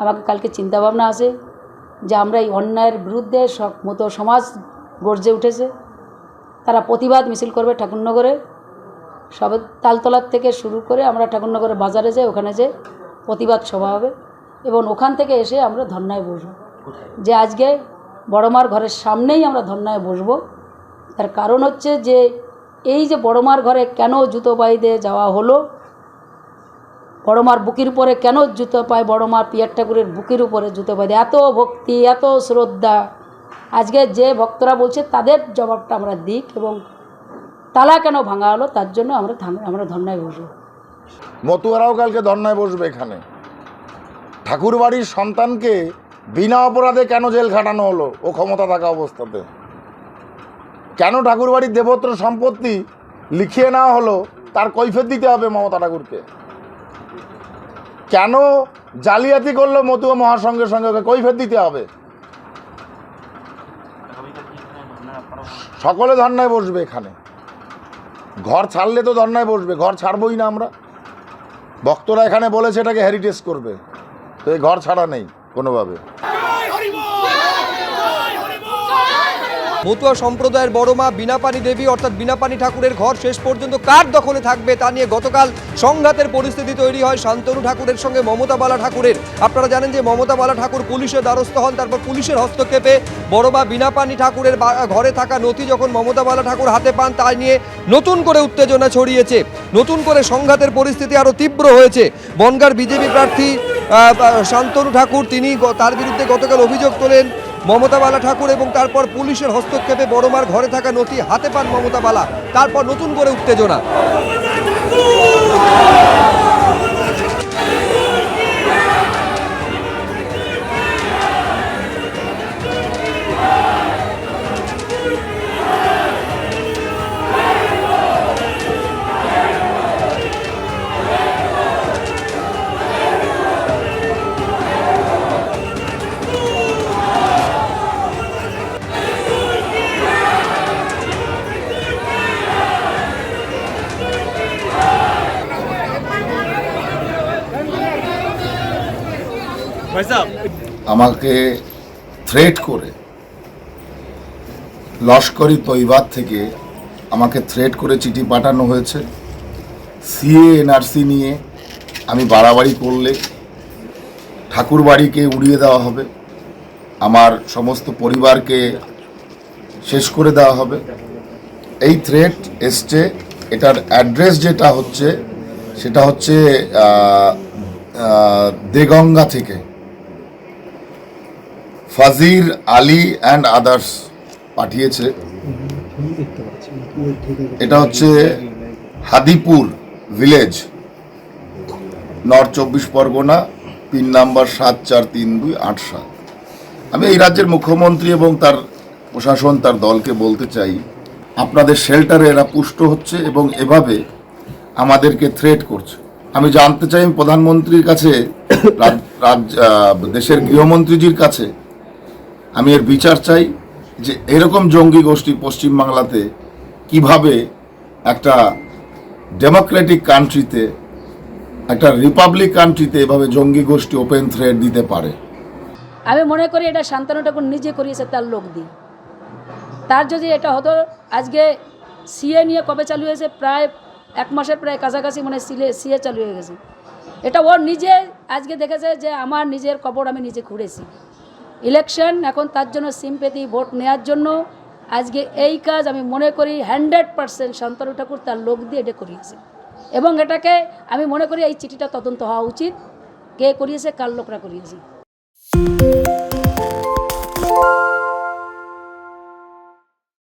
আমাকে কালকে চিন্তাভাবনা আসে যে আমরা এই অন্যায়ের বিরুদ্ধে সব মতো সমাজ গর্জে উঠেছে। তারা প্রতিবাদ মিছিল করবে ঠাকুরনগরে। সব তালতলার থেকে শুরু করে আমরা ঠাকুরনগরের বাজারে যাই ওখানে যে প্রতিবাদ সভা হবে এবং ওখান থেকে এসে আমরা ধর্নায় বসবো। যে আজকে বড়মার ঘরের সামনেই আমরা ধর্নায় বসবো। তার কারণ হচ্ছে যে এই যে বড়মার ঘরে কেন জুতো পাই দিয়ে যাওয়া হলো বড়মার বুকের উপরে কেন জুতো পায়? বড়মার পিয়ার ঠাকুরের বুকের উপরে জুতো পায়। এত ভক্তি, এত শ্রদ্ধা। আজকে যে ভক্তরা বলছে, তাদের জবাবটা আমরা দিক এবং তালা কেন ভাঙা হলো, তার জন্য আমরা আমরা ধর্নায় বসবো। মতুয়ারাও কালকে ধর্নায় বসবে এখানে। ঠাকুর বাড়ির সন্তানকে বিনা অপরাধে কেন জেল খাটানো হলো? ও ক্ষমতা থাকা অবস্থাতে। কেন ঠাকুর বাড়ির দেবত্র সম্পত্তি লিখিয়ে নেওয়া হলো? তার কৈফিয়ত দিতে হবে মমতা ঠাকুরকে। কেন জালিয়াতি করল মতুয়া মহাসংঘের সঙ্গে? ওকে কৈফিয়ত দিতে হবে। সকলে ধর্নায় বসবে এখানে। ঘর ছাড়লে তো ধর্নায় বসবে, ঘর ছাড়বই না আমরা। ভক্তরা এখানে বলেছে এটাকে হেরিটেজ করবে। তো এই ঘর ছাড়া নেই কোনোভাবে। মতুয়া সম্প্রদায়ের বড় মা বিনাপানি দেবী অর্থাৎ বিনাপানি ঠাকুরের ঘর শেষ পর্যন্ত কার দখলে থাকবে তা নিয়ে গতকাল সংঘাতের পরিস্থিতি তৈরি হয় শান্তনু ঠাকুরের সঙ্গে মমতা বালা ঠাকুরের। আপনারা জানেন যে মমতা বালা ঠাকুর পুলিশের দ্বারস্থ হন, তারপর পুলিশের হস্তক্ষেপে বড় মা বিনাপানি ঠাকুরের ঘরে থাকা নথি যখন মমতা বালা ঠাকুর হাতে পান তা নিয়ে নতুন করে উত্তেজনা ছড়িয়েছে। নতুন করে সংঘাতের পরিস্থিতি আরও তীব্র হয়েছে। বনগার বিজেপি প্রার্থী শান্তনু ঠাকুর, তিনি তার বিরুদ্ধে গতকাল অভিযোগ তোলেন মমতা বালা ঠাকুর এবং তারপর পুলিশের হস্তক্ষেপে বড়মার ঘরে থাকা নথি হাতে পান মমতা বালা তারপর নতুন করে উত্তেজনা। আমাকে থ্রেট করে, লস্করি তৈবাদ থেকে আমাকে থ্রেট করে চিঠি পাঠানো হয়েছে। সিএ এনআরসি নিয়ে আমি বাড়াবাড়ি করলে ঠাকুর বাড়িকে উড়িয়ে দেওয়া হবে, আমার সমস্ত পরিবারকে শেষ করে দেওয়া হবে। এই থ্রেট এসছে, এটার অ্যাড্রেস যেটা হচ্ছে, সেটা হচ্ছে দেগঙ্গা থেকে। ফাজির আলী অ্যান্ড আদার্স পাঠিয়েছে। এটা হচ্ছে হাদিপুর ভিলেজ নর্থ চব্বিশ পরগনা, পিন নাম্বার সাত চার তিন দুই আট সাত। আমি এই রাজ্যের মুখ্যমন্ত্রী এবং তার প্রশাসন, তার দলকে বলতে চাই, আপনাদের শেল্টারে এরা পুষ্ট হচ্ছে এবং এভাবে আমাদেরকে থ্রেট করছে। আমি জানতে চাই প্রধানমন্ত্রীর কাছে রাজ- রাজ- দেশের গৃহমন্ত্রীজির কাছে আমি এর বিচার চাই যে এরকম জঙ্গি গোষ্ঠী পশ্চিমবাংলাতে কীভাবে একটা ডেমোক্রেটিক কান্ট্রিতে একটা রিপাবলিক কান্ট্রিতে এভাবে জঙ্গি গোষ্ঠী ওপেন থ্রেড দিতে পারে। আমি মনে করি এটা শান্তনু ঠাকুর নিজে করিয়েছে তার লোক দিয়ে। তার যদি এটা হতো, আজকে সিএ নিয়ে কবে চালু হয়েছে, প্রায় এক মাসের প্রায় কাছাকাছি মানে সিলে সিএ চালু হয়ে গেছে। এটা ওর নিজে আজকে দেখেছে যে আমার নিজের কবর আমি নিজে খুঁড়েছি। ইলেকশন, এখন তার জন্য সিম্পেতি ভোট নেওয়ার জন্য। আজকে এই কাজ আমি মনে করি হান্ড্রেড পারসেন্ট শান্তনু ঠাকুর তার লোক দিয়ে এটা করিয়েছে। এবং এটাকে আমি মনে করি এই চিঠিটা তদন্ত হওয়া উচিত। কে করিয়েছে, কার লোকরা করিয়েছে।